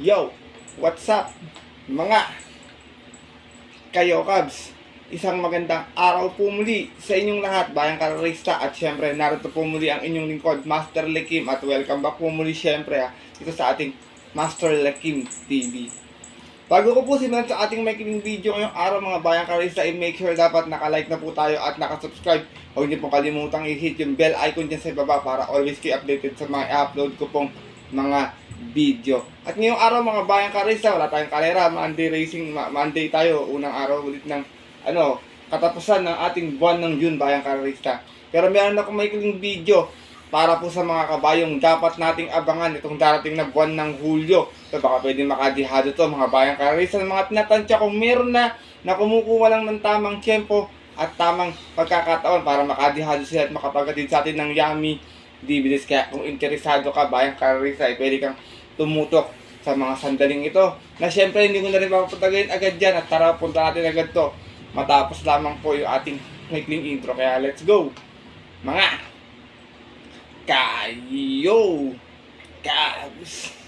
Yo, what's up? Mga kayo, Cubs. Isang magandang araw po muli sa inyong lahat, bayang kararista. At syempre, narito po muli ang inyong lingkod, Master Lekim. At welcome back po muli syempre ah, dito sa ating Master Lekim TV. Bago ko po simulan sa ating makikinig video ngayong araw mga bayang karista, i-make sure dapat nakalike na po tayo at nakasubscribe. Huwag niyo pong kalimutang i-hit yung bell icon dyan sa ibaba para always kayo updated sa mga i-upload ko pong mga video. At ngayong araw mga bayang karista, wala tayong kalera, Monday racing, Monday tayo, unang araw ulit ng ano, katapusan ng ating buwan ng June bayang karista. Pero meron akong maikling video para po sa mga kabayong dapat nating abangan itong darating na buwan ng Hulyo. So baka pwede makadihado to mga bayang karista ng mga tinatansya kung meron na na kumukuha lang ng tamang tiyempo at tamang pagkakataon para makadihado sila at makapagatid sa atin ng yummy DVDs. Kaya kung interesado ka bayang karista ay pwede kang tumutok sa mga sandaling ito. Na syempre hindi ko na rin mapapatagayin agad dyan at tara punta natin agad to. Matapos lamang po yung ating maikling intro kaya let's go! Mga kayo! Cavs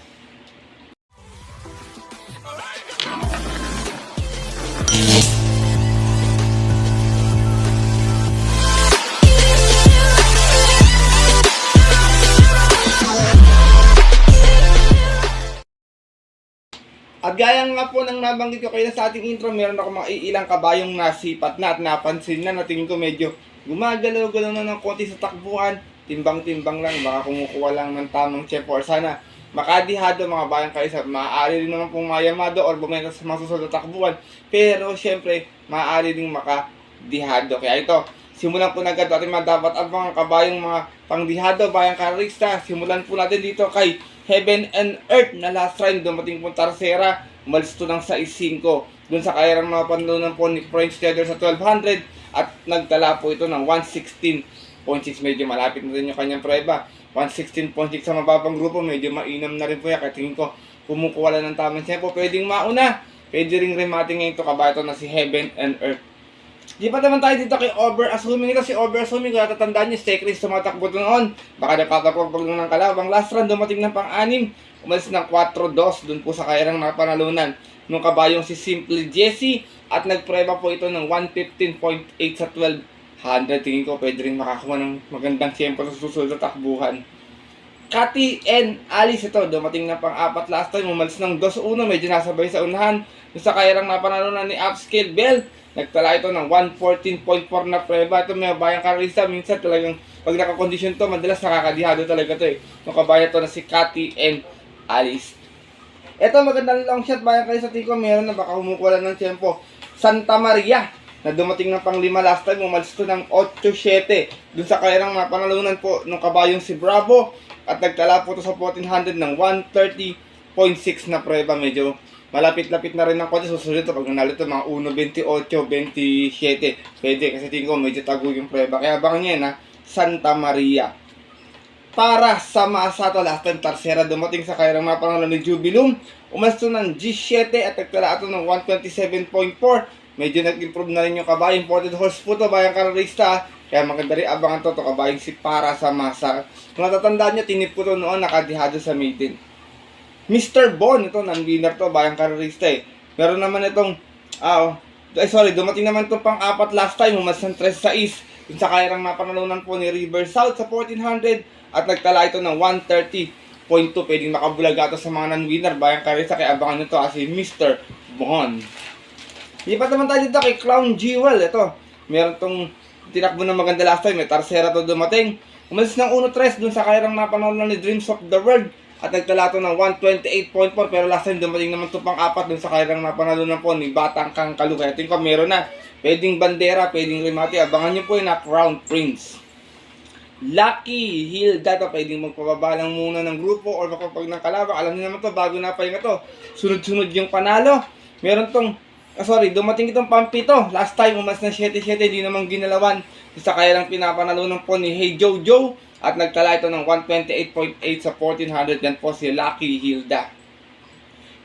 At gaya nga po ng nabanggit ko kayo sa ating intro, meron ako mga ilang kabayong nasipat na at napansin na na tingin ko medyo gumagalaw-galaw na ng konti sa takbuhan. Timbang-timbang lang, baka kumukuha lang ng tamang tempo or sana makadihado mga bayang kayo sa maaari rin naman pong mayamado or bumenta sa mga susunod na takbuhan. Pero syempre, maaari rin makadihado. Kaya ito, simulan po na agad ating mga dapat abang kabayong mga pangdihado, bayang karista. Simulan po natin dito kay Heaven and Earth na last ride dumating po Tarsera. Umalis to ng 6.5. Doon sa kayarang mga panlunan po ni French Trader sa 1200 at nagtala po ito ng 116.6. Medyo malapit na rin yung kanyang preba. 116.6 sa mababang grupo. Medyo mainam na rin po yan. Kaya tingin ko kumukuha lang ng tamang tempo. Pwedeng mauna. Pwede rin remating ngayon ito kabato na si Heaven and Earth. Di pa naman tayo dito kay over assuming ito si over assuming kung natatandaan niyo stake race tumatakbo noon. Baka nakakapagpag ng kalabang. Last round dumating ng pang-anim. Umalis ng 4-2 dun po sa kairang mga panalunan. Nung kabayong si Simply Jesse at nagpreba po ito ng 115.8 sa 1200 tingin ko pwede rin makakuha ng magandang tempo sa susunod na takbuhan. Kati and Alice ito, dumating na pang-apat last time, umalis ng 2-1, medyo nasabay sa unahan. Sa kairang napanalunan ni Upscale Bell, nagtala ito ng 114.4 na preba. Ito may bayang karista, minsan talagang pag nakakondisyon to, madalas nakakadihado talaga to eh. Yung kabayan to na si Kati and Alice. Ito magandang long shot bayang karista, tingin ko meron na baka humukuha ng tempo. Santa Maria, na dumating ng pang lima last time, umalis to ng 8-7. Dun sa kairang napanalunan po nung kabayong si Bravo, at nagtala po to sa 1400 ng 130.6 na prueba. Medyo malapit-lapit na rin ng konti. Susunod ito pag nanalo ito mga 1.28, 27. Pwede kasi tingin ko medyo tago yung prueba. Kaya baka niya na Santa Maria. Para sa Masato, last time Tarsera dumating sa kairang mga pangalan ni Jubilum. Umalis to ng G7 at nagtala ito ng 127.4. Medyo nag-improve na rin yung kabayo. Imported horse po to, bayang kararista. Kaya maganda rin abangan to, to kabayong si Para sa Masa. Kung natatandaan nyo, tinip ko to noon, nakadihado sa maiden. Mr. Bon, ito, non-winner to, bayang kararista eh. Meron naman itong, ah, oh, ay sorry, dumating naman itong pang-apat last time, umas ng 3 sa East. Yung sa kairang napanalunan po ni River South sa 1400 at nagtala ito ng 130.2. Pwedeng makabulaga ito sa mga non-winner, bayang kararista. Kaya abangan nyo to kasi Mr. Bon. Lipat naman tayo dito kay Clown Jewel. Ito, meron tong tinakbo na maganda last time. May Tarsera to dumating. Umalis ng 1-3 dun sa kairang napanood ni Dreams of the World. At nagtala to ng 128.4 pero last time dumating naman to pang apat dun sa kairang napanalunan po ni Batang Kangkalu. Kaya tingin ko meron na. Pwedeng bandera, pwedeng remate. Abangan nyo po yun na Crown Prince. Lucky Hilda to, pwedeng magpababa lang muna ng grupo or makapag ng kalabang. Alam niyo naman to, bago na pa yung to. Sunod-sunod yung panalo. Meron tong Ah, sorry, dumating itong pampito. Last time, umas na 7-7, di naman ginalawan. Isa kaya lang pinapanalunan po ni Hey Jojo. At nagtala ito ng 128.8 sa 1400. Yan po si Lucky Hilda.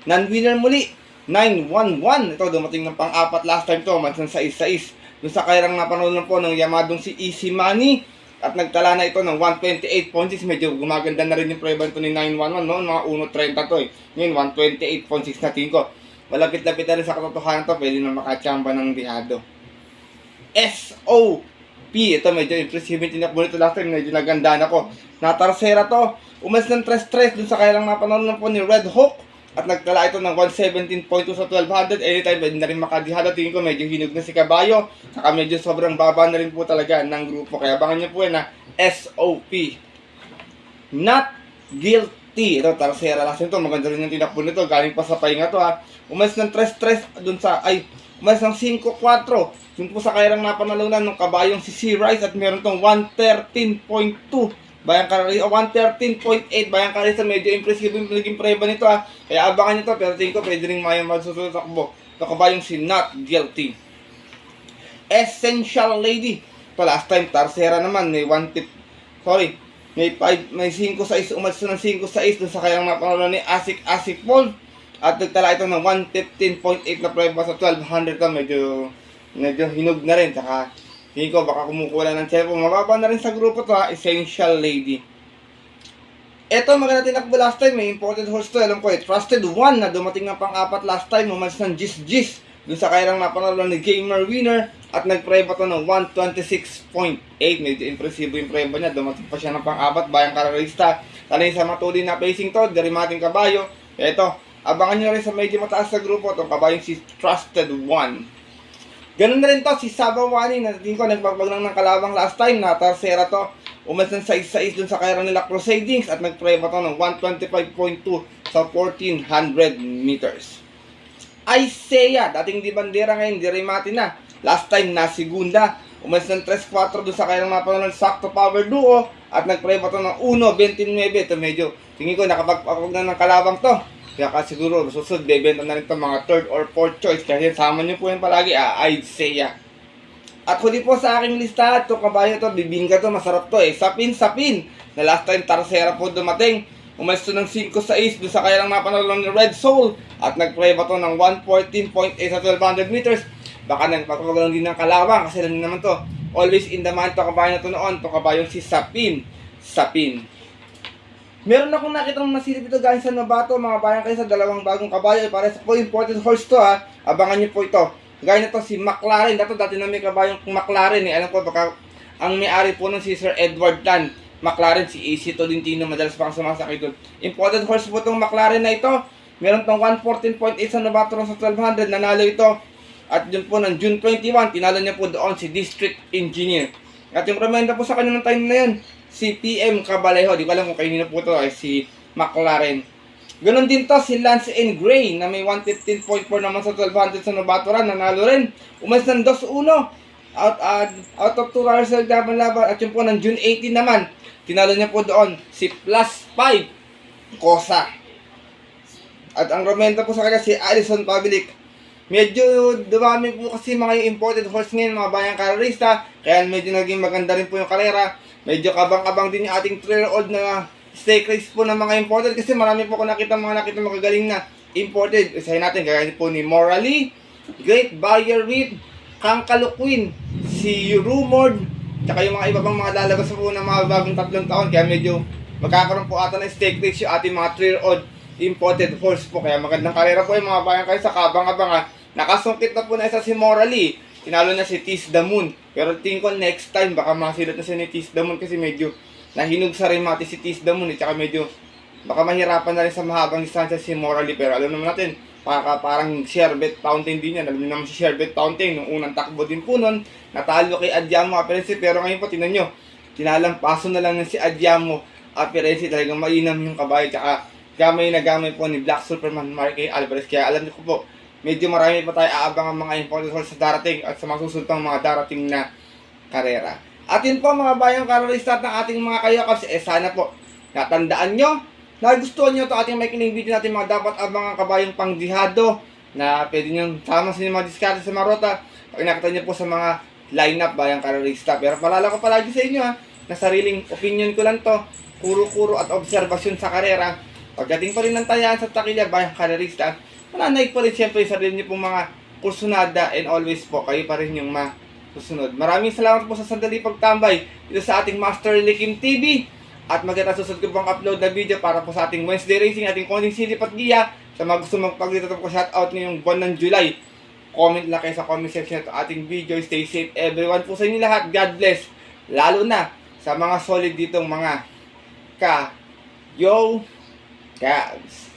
Non-winner muli, 911. Ito, dumating ng pang-apat last time to. Umas ng 6-6. Doon sa kaya lang napanalunan po ng Yamadong si Easy Money. At nagtala na ito ng 128.6. Medyo gumaganda na rin yung preba nito ni 911 noon. Mga 1.30 to eh. Ngayon 128.6 na tingin ko. Malapit-lapit na rin sa katotohanan to. Pwede na makachamba ng dihado. SOP. Ito medyo impressive yung tinakbo nito last time. Medyo nagandaan ako. Natarsera to. Umalis ng 3-3 dun sa kaya lang napanood po ni Red Hawk. At nagtala ito ng 117.2 sa 1200. Anytime, pwede na rin makadihado. Tingin ko medyo hinog na si Kabayo. Saka medyo sobrang baba na rin po talaga ng grupo. Kaya abangan nyo po yan na SOP. Not guilty. Ito, tarsera last nito. Maganda rin yung tinakbo nito. Galing pa sa pahinga to ha. Umalis ng 3-3 dun sa, ay, umalis ng 5-4. Yung po sa kairang napanalunan ng kabayong si C. Rice at meron tong 113.2. Bayang Karari, oh, 113.8. Bayang Karari sa medyo impressive yung naging preba nito ha. Kaya abangan nyo to. Pero tingin ko pwede rin mayang magsusunod sa takbo. Ito kabayong si Not Guilty. Essential Lady. Ito last time, Tarsera naman. May 1 tip. Sorry. May 5, may 5-6. Umalis na ng 5-6 dun sa kayang napanood ni Asik Asik Paul. At nagtala ito ng 115.8 na preba sa 1200 to. Medyo, medyo hinog na rin. Tsaka, tingin ko baka kumukuha ng cellphone. Mababa na rin sa grupo to ha. Essential Lady. Ito, maganda tinakbo last time. May imported horse to. Alam ko eh. Trusted one na dumating ng pang-apat last time. Umalis ng Gis Gis. Dun sa kairang napanood ni Gamer Winner. At nag-preba to ng 126.8. Medyo impressive yung preba niya. Dumating pa siya ng pang-apat. Bayang kararista. Talay sa matuloy na pacing to. Derimating kabayo. Ito, abangan nyo rin sa medyo mataas na grupo. Itong kabayong si Trusted One. Ganun na rin to, si Sabawani, na tingin ko lang ng kalabang last time, na tarsera to. Umalis ng 6-6 dun sa kairang nila Crusadings at nag-preba to ng 125.2 sa 1400 meters. Isaiah, dating di bandera ngayon, di remati na. Last time na segunda. Umalis ng 3-4 doon sa kailang mapanood sakto power duo at nagpreba to ng 1-29. Ito medyo, tingin ko nakapagpapag na ng kalabang to. Kaya ka siguro, susunod, bebenta na rin ito mga third or fourth choice. Kasi sama nyo po yan palagi, ah, Isaiah. At huli po sa aking listahan, to kabayo to, bibingka to, masarap to eh. Sapin, sapin. Na last time, Tarsera po dumating. Umalis to ng 5-6 doon sa kaya lang napanood ni Red Soul. At nag-preba to ng 114.8 sa 1200 meters. Baka nagpapagalang din ng kalawang kasi lang naman to. Always in the man to kabayo na to noon. To kabayong si Sapin. Sapin. Meron akong nakitang nasilip ito galing sa Novato, mga bayan kayo sa dalawang bagong kabayo. Para sa po important horse to ha. Abangan niyo po ito. Gaya na to si McLaren. Dato dati na may kabayong McLaren eh. Alam ko baka ang may-ari po ng si Sir Edward Tan. McLaren, si AC Tolentino, madalas pa sumasakay doon. Imported horse po itong McLaren na ito. Meron tong 114.8 sa Novato sa 1200. Nanalo ito. At yun po ng June 21, tinalo niya po doon si District Engineer. At yung remenda po sa kanya ng time na yun, si PM Cabalejo, di ko alam kung kanino po to, ay si McLaren. Ganon din to si Lance N. Gray na may 115.4 naman sa 1200 sa Novato Run, nanalo rin. Umalis ng 2-1 out, uh, out of 2 hours sa laban-laban at yun po ng June 18 naman, tinalo niya po doon si Plus 5 Kosa. At ang remenda po sa kanya si Alison Pavlik. Medyo dumami po kasi mga imported horse ngayon, mga bayang karerista. Kaya medyo naging maganda rin po yung karera. Medyo kabang-kabang din yung ating 3-year-old na stake race po ng mga imported. Kasi marami po ko nakita mga nakita magagaling na imported. Isahin natin, gaya po ni Morally, Great Barrier Reef, Kankalo Queen, si Rumored, tsaka yung mga iba pang mga lalabas po ng mga bagong tatlong taon. Kaya medyo magkakaroon po ata ng stake race yung ating mga 3-year-old imported horse po. Kaya magandang karera po yung mga bayan kayo sa kabang-abang. Nakasungkit na po na isa si Morally. Tinalo na si Tis the Moon. Pero tingin ko next time baka masilat na siya ni Tis kasi medyo nahinog sa remate si Tis the Moon. At saka medyo baka mahirapan na rin sa mahabang distansya si Morally. Pero alam naman natin, para, parang Sherbet Fountain din yan. Alam naman si Sherbet Fountain. Nung unang takbo din po nun, natalo kay Adyamo Aperense. Pero ngayon po, tinan nyo, tinalampaso na lang na si Adyamo Aperense. Talagang mainam yung kabayo. Tsaka gamay na gamay po ni Black Superman Marque Alvarez. Kaya alam niyo ko po, medyo marami pa tayo aabang ang mga important horse sa darating at sa mga susunod pang mga darating na karera. At yun po mga bayang karerista ng ating mga kayakabs, eh sana po natandaan nyo, nagustuhan nyo ito ating makikinig video natin mga dapat abangan kabayang pangdihado na pwede nyo sama sa mga diskarte sa marota pag nakita nyo po sa mga lineup bayang karerista. Pero palala ko palagi sa inyo ha, na sariling opinion ko lang to, kuro-kuro at obserbasyon sa karera. Pagdating pa rin ng tayaan sa takilya bayang karerista, mananaig pa rin siyempre sa rin niyo pong mga kursunada and always po kayo pa rin yung ma susunod. Maraming salamat po sa sandali pagtambay dito sa ating Master Likim TV. At maganda susunod ko pang upload na video para po sa ating Wednesday Racing, ating konting silip at giya. Sa mga gusto magpagdito ko shoutout ngayong buwan ng July. Comment lang kayo sa comment section at ating video. Stay safe everyone po sa inyo lahat. God bless. Lalo na sa mga solid ditong mga ka yo cabs.